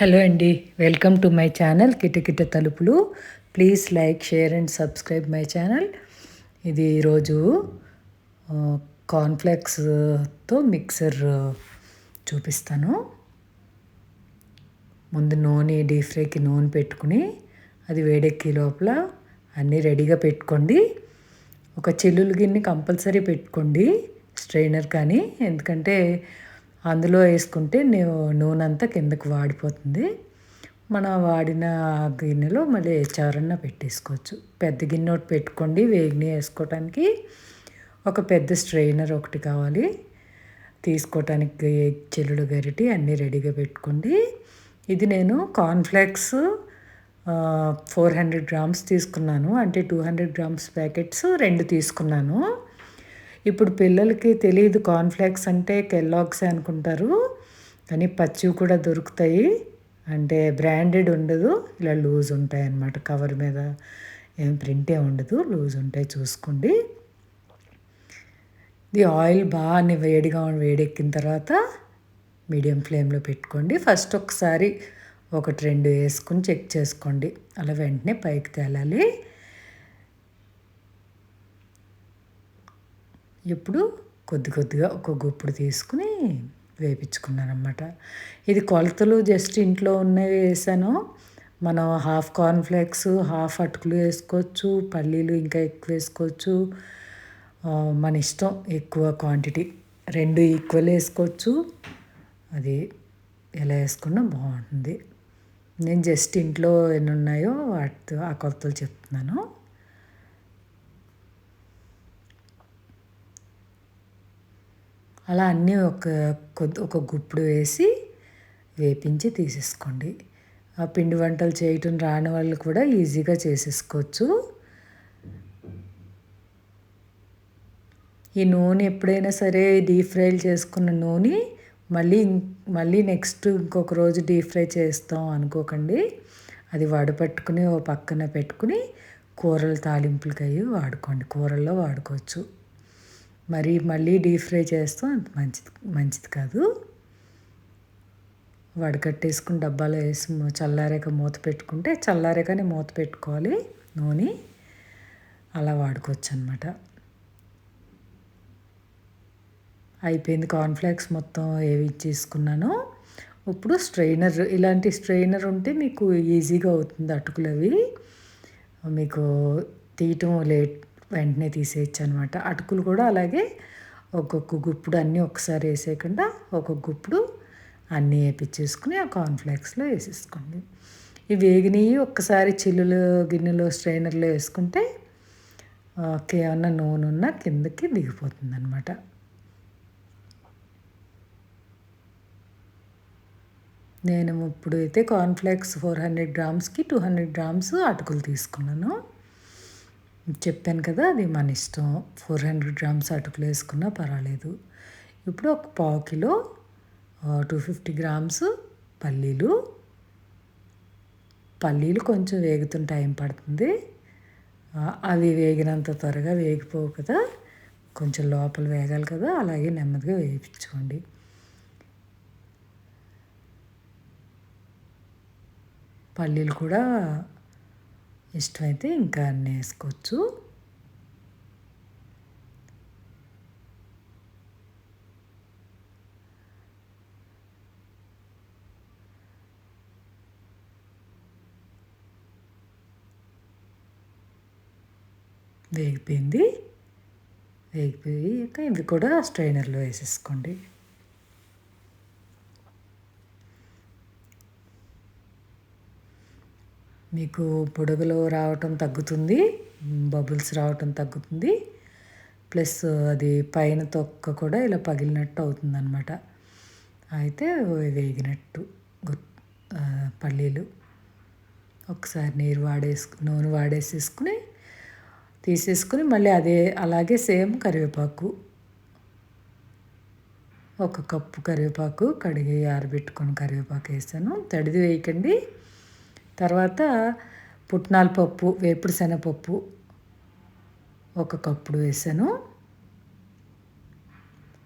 Hello అండి welcome to my channel కిటకిట తలుపులు. Please like share and subscribe my channel. ఇది ఈరోజు కార్న్ఫ్లెక్స్తో మిక్సర్ చూపిస్తాను. ముందు నూనె డీప్ ఫ్రైకి నూనె పెట్టుకుని అది వేడెక్కి లోపల అన్నీ రెడీగా పెట్టుకోండి. ఒక చెల్లులు గిన్నె కంపల్సరీ పెట్టుకోండి స్ట్రైనర్ కానీ. ఎందుకంటే అందులో వేసుకుంటే నూనె అంతా కిందకు వాడిపోతుంది. మనం వాడిన గిన్నెలో మళ్ళీ చారన్న పెట్టేసుకోవచ్చు. పెద్ద గిన్నె ఒకటి పెట్టుకోండి వేగిని వేసుకోవటానికి. ఒక పెద్ద స్ట్రైనర్ ఒకటి కావాలి. తీసుకోవటానికి చెల్లుడు గరిటి అన్నీ రెడీగా పెట్టుకోండి. ఇది నేను కార్న్ఫ్లెక్స్ ఫోర్ హండ్రెడ్ గ్రామ్స్ తీసుకున్నాను. అంటే టూ హండ్రెడ్ గ్రామ్స్ ప్యాకెట్స్ రెండు తీసుకున్నాను. ఇప్పుడు పిల్లలకి తెలియదు కాన్ఫ్లెక్స్ అంటే కెల్లాగ్స్ అనుకుంటారు. కానీ పచ్చివి కూడా దొరుకుతాయి. అంటే బ్రాండెడ్ ఉండదు. ఇలా లూజ్ ఉంటాయి అన్నమాట. కవర్ మీద ఏం ప్రింటే ఉండదు. లూజ్ ఉంటాయి చూసుకోండి. ఇది ఆయిల్ బాగా వేడిగా వేడెక్కిన తర్వాత మీడియం ఫ్లేమ్లో పెట్టుకోండి. ఫస్ట్ ఒకసారి ఒకటి రెండు వేసుకుని చెక్ చేసుకోండి. అలా వెంటనే పైకి తేలాలి. ఇప్పుడు కొద్ది కొద్దిగా ఒక గుప్పుడు తీసుకుని వేపించుకున్నాను అనమాట ఇది కొలతలు జస్ట్ ఇంట్లో ఉన్నవి వేసాను. మనం హాఫ్ కార్న్ఫ్లేక్స్ హాఫ్ అటుకులు వేసుకోవచ్చు పల్లీలు ఇంకా ఎక్కువ వేసుకోవచ్చు. మన ఇష్టం ఎక్కువ క్వాంటిటీ రెండు ఈక్వల్ వేసుకోవచ్చు. అది ఎలా వేసుకున్నా బాగుంటుంది. నేను జస్ట్ ఇంట్లో ఎన్ని ఉన్నాయో వాటితో ఆ కొలతలు చెప్తున్నాను. అలా అన్నీ ఒక కొద్ది ఒక గుప్పుడు వేసి వేపించి తీసేసుకోండి. ఆ పిండి వంటలు చేయటం రాని వాళ్ళు కూడా ఈజీగా చేసేసుకోవచ్చు. ఈ నూనె ఎప్పుడైనా సరే డీప్ ఫ్రై చేసుకున్న నూనె మళ్ళీ మళ్ళీ నెక్స్ట్ ఇంకొక రోజు డీప్ ఫ్రై చేస్తాం అనుకోకండి. అది వడపట్టుకుని ఓ పక్కన పెట్టుకుని కూరలు తాలింపులకి అవి వాడుకోండి. కూరల్లో వాడుకోవచ్చు. మరి మళ్ళీ డీప్ ఫ్రై చేస్తాం అంత మంచిది మంచిది కాదు. వడకట్టేసుకుని డబ్బాలో వేసి చల్లారాక మూత పెట్టుకుంటే చల్లారాకనే మూత పెట్టుకోవాలి నూనె. అలా వాడుకోవచ్చు అనమాట అయిపోయింది కార్న్ఫ్లేక్స్ మొత్తం ఏవి ఇచ్చేసుకున్నాను ఇప్పుడు స్ట్రైనర్ ఇలాంటి స్ట్రైనర్ ఉంటే మీకు ఈజీగా అవుతుంది అటుకులు అవి. మీకు తీయటం లేట్ వెంటనే తీసేయచ్చు అనమాట అటుకులు కూడా అలాగే ఒక్కొక్క గుప్పుడు అన్నీ ఒకసారి వేసేయకుండా ఒక్కొక్క గుప్పుడు అన్నీ వేపించేసుకుని ఆ కార్న్ఫ్లేక్స్లో వేసేసుకోండి. ఈ వేగినవి ఒక్కసారి చిల్లులు గిన్నెలో స్ట్రైనర్లో వేసుకుంటే ఏమన్నా నూనె ఉన్నా కిందకి దిగిపోతుంది అనమాట నేను ఇప్పుడు అయితే కార్న్ఫ్లేక్స్ ఫోర్ హండ్రెడ్ గ్రామ్స్కి టూ హండ్రెడ్ గ్రామ్స్ అటుకులు తీసుకున్నాను. చెప్పాను కదా అది మన ఇష్టం. ఫోర్ హండ్రెడ్ గ్రామ్స్ అటుకులు వేసుకున్నా పర్వాలేదు. ఇప్పుడు ఒక పావు కిలో టూ ఫిఫ్టీ గ్రామ్స్ పల్లీలు. పల్లీలు కొంచెం వేగుతున్న టైం పడుతుంది. అవి వేగినంత త్వరగా వేగిపోవు కదా. కొంచెం లోపల వేగాలి కదా అలాగే నెమ్మదిగా వేయించుకోండి. పల్లీలు కూడా ఇష్టమైతే ఇంకా అన్నీ వేసుకోవచ్చు. వేగిపోయింది. వేగిపోయాక ఇవి కూడా స్ట్రైనర్లో వేసేసుకోండి. మీకు పొడుగులో రావటం తగ్గుతుంది బబుల్స్ రావటం తగ్గుతుంది. ప్లస్ అది పైన తొక్క కూడా ఇలా పగిలినట్టు అవుతుందన్నమాట. అయితే వేగినట్టు పల్లీలు. ఒకసారి నీరు వాడేసుకు నూనె వాడేసేసుకుని తీసేసుకుని మళ్ళీ అదే అలాగే సేమ్ కరివేపాకు. ఒక కప్పు కరివేపాకు కడిగి ఆరబెట్టుకొని కరివేపాకు వేసాను. తడిది వేయకండి. తర్వాత పుట్నాల పప్పు వేపుడు శనగపప్పు ఒక కప్పుడు వేసాను.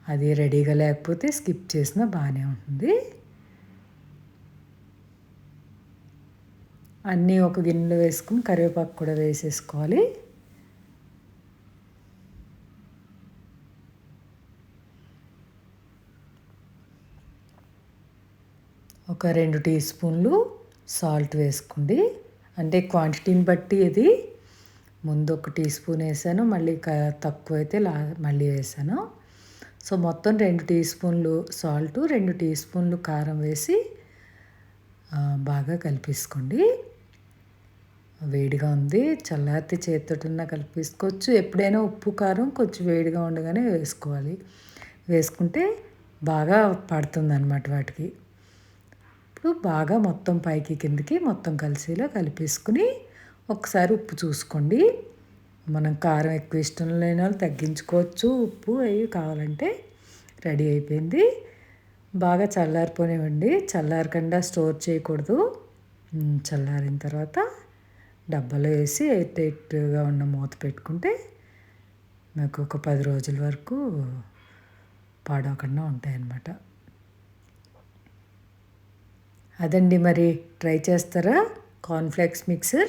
అది రెడీగా లేకపోతే స్కిప్ చేసినా బాగానే ఉంటుంది. అన్నీ ఒక గిన్నెలో వేసుకుని కరివేపాకు కూడా వేసేసుకోవాలి. ఒక రెండు టీ స్పూన్లు సాల్ట్ వేసుకోండి. అంటే క్వాంటిటీని బట్టి ఇది ముందు ఒక టీ స్పూన్ వేసాను మళ్ళీ తక్కువ అయితే లా మళ్ళీ వేసాను. సో మొత్తం రెండు టీ స్పూన్లు సాల్ట్ రెండు టీ స్పూన్లు కారం వేసి బాగా కలిపేసుకోండి. వేడిగా ఉంది. చల్లార్తి చేతితోటన్నా కలిపేసుకోవచ్చు. ఎప్పుడైనా ఉప్పు కారం కొంచెం వేడిగా ఉండగానే వేసుకోవాలి. వేసుకుంటే బాగా పడుతుంది అన్నమాట వాటికి. ఇప్పుడు బాగా మొత్తం పైకి కిందకి మొత్తం కలిసేలా కలిపేసుకుని ఒకసారి ఉప్పు చూసుకోండి. మనం కారం ఎక్కువ ఇష్టం లేని వాళ్ళు తగ్గించుకోవచ్చు. ఉప్పు అవి కావాలంటే రెడీ అయిపోయింది. బాగా చల్లారిపోనివ్వండి. చల్లారకుండా స్టోర్ చేయకూడదు. చల్లారిన తర్వాత డబ్బాలో వేసి ఎయిట్ ఎయిట్గా ఉన్న మూత పెట్టుకుంటే మీకు ఒక పది రోజుల వరకు పాడవకుండా ఉంటాయన్నమాట. అదండి మరి. ట్రై చేస్తారా? Cornflakes mixer?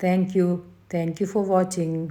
Thank you. Thank you for watching.